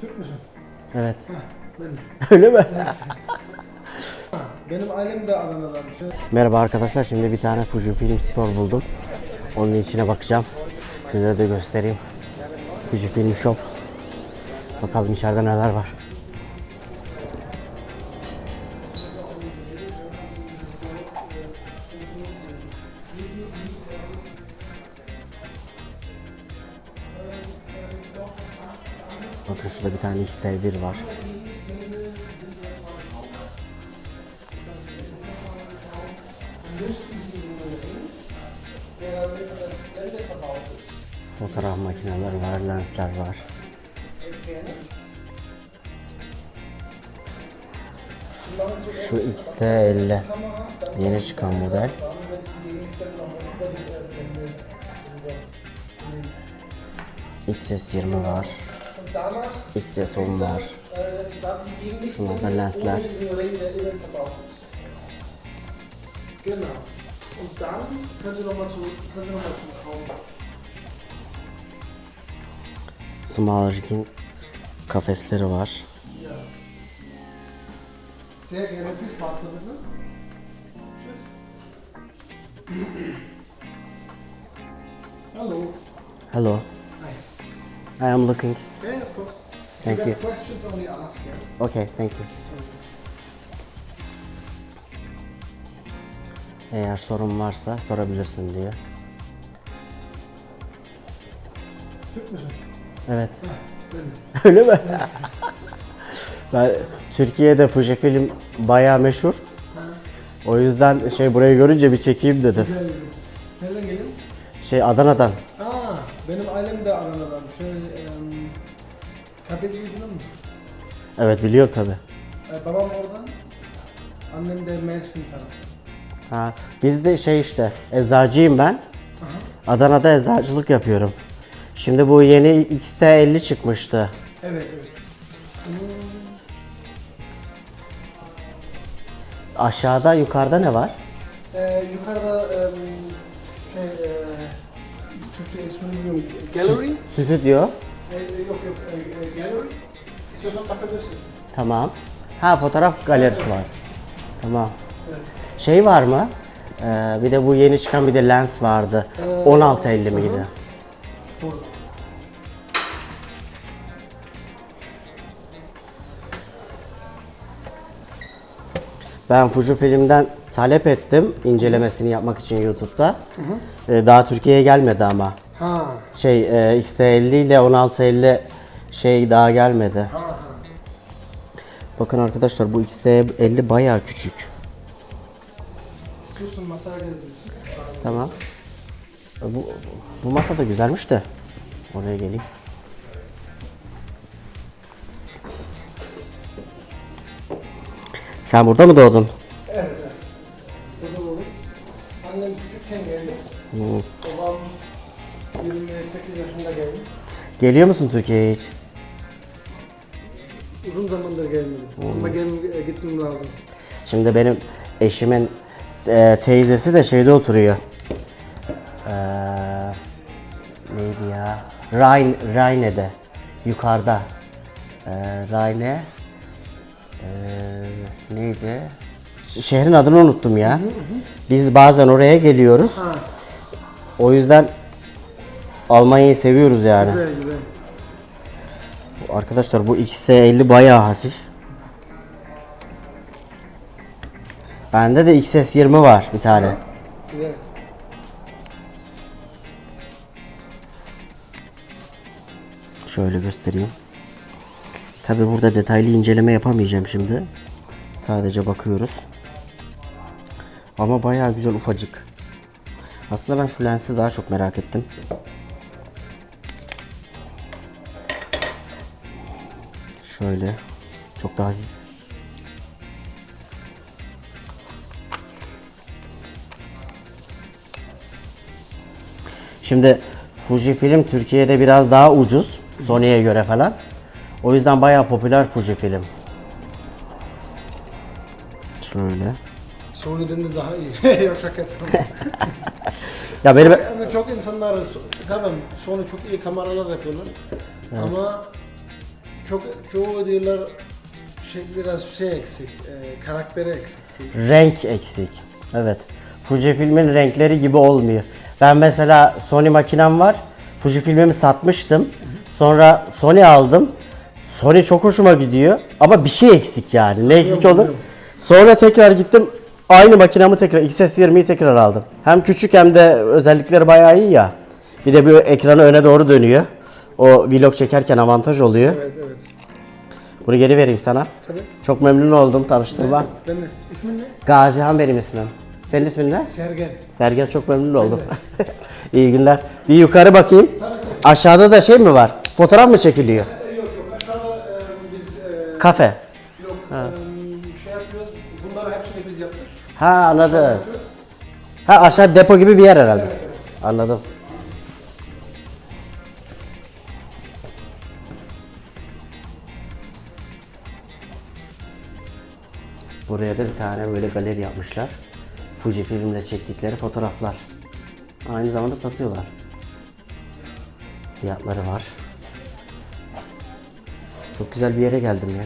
Türk müsün? Evet. Heh, benim. Öyle mi? Benim ailem de Adana'dan. Şu Merhaba arkadaşlar. Şimdi bir tane Fujifilm Store buldum. Onun içine bakacağım. Size de göstereyim. Fujifilm Shop. Bakalım içeride neler var. Bakın şurada bir tane X-T1 var. Fotoğraf makineleri var, lensler var. Şu X-T50 yeni çıkan model. XS20 var. XS10 var. Şunlar da lensler. Genau. Und Raum. Smaller'in kafesleri var. Sehr. Hello. I am looking. Course. Thank you. have questions, only ask. Yeah? Okay, thank you. Eğer sorun varsa sorabilirsin diyor. Türk müsün? Evet. Benim. Öyle mi? ben Türkiye'de Fujifilm bayağı meşhur. O yüzden şey burayı görünce bir çekeyim dedim. Güzel. Nereden geliyorsun? Şey Adana'dan. Aa, benim ailem de Adana'dan. Kadirli'yi biliyor musun? Evet biliyorum tabi. Ee, babam oradan, annem de Mersin tarafı. Ha, biz de şey işte eczacıyım ben. Adana'da eczacılık yapıyorum. Şimdi bu yeni XT50 çıkmıştı. Evet, evet. Hmm, Aşağıda yukarıda ne var? Ee, yukarıda em, şey, e, Türkçe ismini bilmiyorum. Gallery? Stüdyo. Ee, yok yok, e, e. İstiyorsan bakabilirsin. Tamam. Ha fotoğraf galerisi var. Tamam. Evet. Şey var mı? Ee, bir de bu yeni çıkan bir de lens vardı. Ee, 1650 miydi? Burada. Ben Fujifilm'den talep ettim incelemesini yapmak için YouTube'da. Ee, daha Türkiye'ye gelmedi ama. Ha, Şey e, X-T50 ile 1650 şey daha gelmedi. ha, ha. Bakın arkadaşlar bu X-T50 bayağı küçük. Masaya. Tamam. E, Bu, bu masa da güzelmiş de. Oraya geleyim. Sen burada mı doğdun? 28 yaşında geldi. Geliyor musun Türkiye'ye hiç? Uzun zamandır gelmedim. Ama gel, e, gitmem lazım. Şimdi benim eşimin e, teyzesi de şeyde oturuyor. Ee, neydi ya? Rhein, Rheine'de. Yukarıda. Ee, Rheine. Ee, neydi? Ş- Şehrin adını unuttum ya. Biz bazen oraya geliyoruz. Ha, O yüzden Almanya'yı seviyoruz yani. güzel güzel. Arkadaşlar bu XT50 bayağı hafif. Bende de XS20 var bir tane. Güzel. Şöyle göstereyim. Tabi burada detaylı inceleme yapamayacağım şimdi. Sadece bakıyoruz. Ama bayağı güzel ufacık. Aslında ben şu lensi daha çok merak ettim. Şöyle. Çok daha hafif. Şimdi Fujifilm Türkiye'de biraz daha ucuz Sony'ye göre falan. O yüzden bayağı popüler Fujifilm. Şöyle. Sony'den de daha iyi. Yok şaka. Ya benim Ama çok insanlar, tamam Sony çok iyi kameralar yapıyorlar. Ama çok çoğu diyorlar şey biraz şey eksik, e, karakteri eksik. Renk eksik. Evet. Fujifilm'in renkleri gibi olmuyor. Ben mesela Sony makinem var. Fujifilm'imi satmıştım. Sonra Sony aldım. Sony çok hoşuma gidiyor ama bir şey eksik yani. Ne eksik olur? Sonra tekrar gittim. Aynı makinamı tekrar XS20'yi tekrar aldım. Hem küçük hem de özellikleri bayağı iyi ya. Bir de bu ekranı öne doğru dönüyor. O vlog çekerken avantaj oluyor. Evet evet. Bunu geri vereyim sana. Tabii. Çok memnun oldum tanıştığıma. Ben de. İsmin ne? Gazihan benim ismim. Senin ismin ne? Sergen. Sergen çok memnun oldum. İyi günler. Bir yukarı bakayım. Aşağıda da şey mi var? Fotoğraf mı çekiliyor? Yok yok. Aşağıda e, biz e, Kafe. yok e, şey yapıyoruz. Bunları hepsini biz yaptık. Ha anladım. Ha aşağı depo gibi bir yer herhalde. Anladım. Buraya da bir tane böyle galeri yapmışlar. Fuji filmle çektikleri fotoğraflar. Aynı zamanda satıyorlar. Fiyatları var. Çok güzel bir yere geldim ya.